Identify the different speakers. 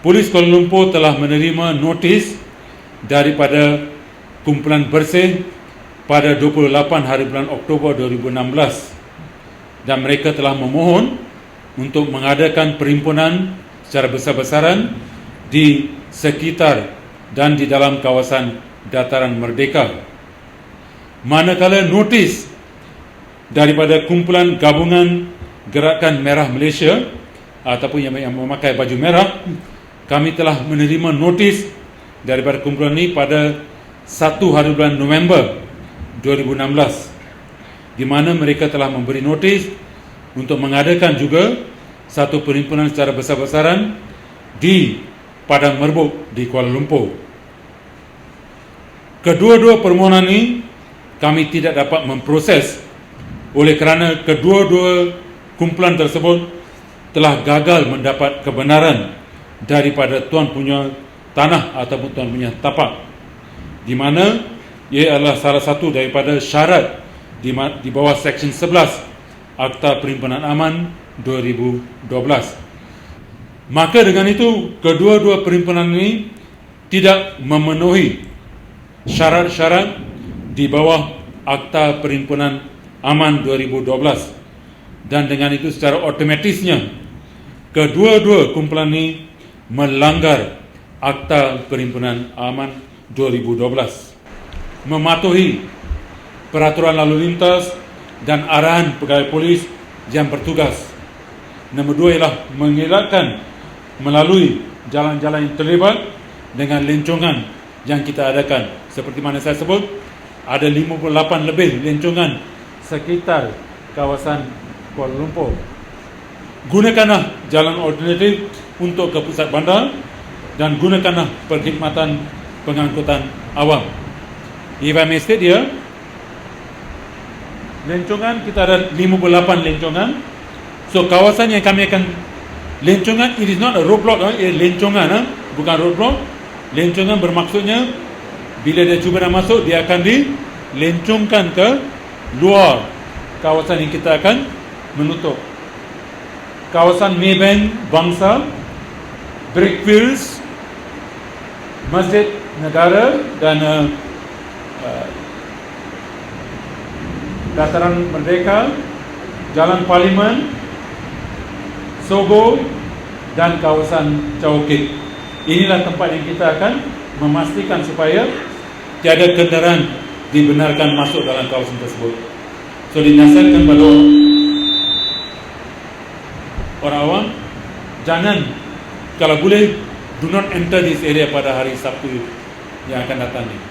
Speaker 1: Polis Kuala Lumpur telah menerima notis daripada kumpulan bersih pada 28 hari bulan Oktober 2016 dan mereka telah memohon untuk mengadakan perimpunan secara besar-besaran di sekitar dan di dalam kawasan dataran merdeka. Manakala notis daripada kumpulan gabungan Gerakan Merah Malaysia ataupun yang, yang memakai baju merah kami telah menerima notis daripada kumpulan ini pada 1 hari bulan November 2016 di mana mereka telah memberi notis untuk mengadakan juga satu perhimpunan secara besar-besaran di Padang Merbuk di Kuala Lumpur. Kedua-dua permohonan ini kami tidak dapat memproses oleh kerana kedua-dua kumpulan tersebut telah gagal mendapat kebenaran daripada tuan punya tanah ataupun tuan punya tapak di mana ia adalah salah satu daripada syarat di, di bawah seksyen 11 Akta Perimpunan Aman 2012 maka dengan itu kedua-dua perimpunan ini tidak memenuhi syarat-syarat di bawah Akta Perimpunan Aman 2012 dan dengan itu secara otomatisnya kedua-dua kumpulan ini melanggar Akta Perimpunan Aman 2012 mematuhi peraturan lalu lintas dan arahan pegawai polis yang bertugas. Nombor dua ialah mengelakkan melalui jalan-jalan yang terlibat dengan lencongan yang kita adakan. Seperti mana saya sebut ada 58 lebih lencongan sekitar kawasan Kuala Lumpur gunakanlah jalan alternatif untuk ke pusat bandar dan gunakanlah perkhidmatan pengangkutan awam. If I may state here, lencongan kita ada 58 lencongan. So kawasan yang kami akan lencongan, it is not a roadblock, eh? lencongan, eh? bukan roadblock. Lencongan bermaksudnya bila dia cuba nak masuk, dia akan dilencongkan ke luar kawasan yang kita akan menutup. Kawasan Maybank Bangsa Brickfields Masjid Negara dan uh, uh, Dataran Merdeka Jalan Parlimen Sogo dan kawasan Chowkit. Inilah tempat yang kita akan memastikan supaya tiada kenderaan dibenarkan masuk dalam kawasan tersebut. So dinasihatkan pada orang awam jangan kalau boleh do not enter this area pada hari Sabtu yang akan datang ni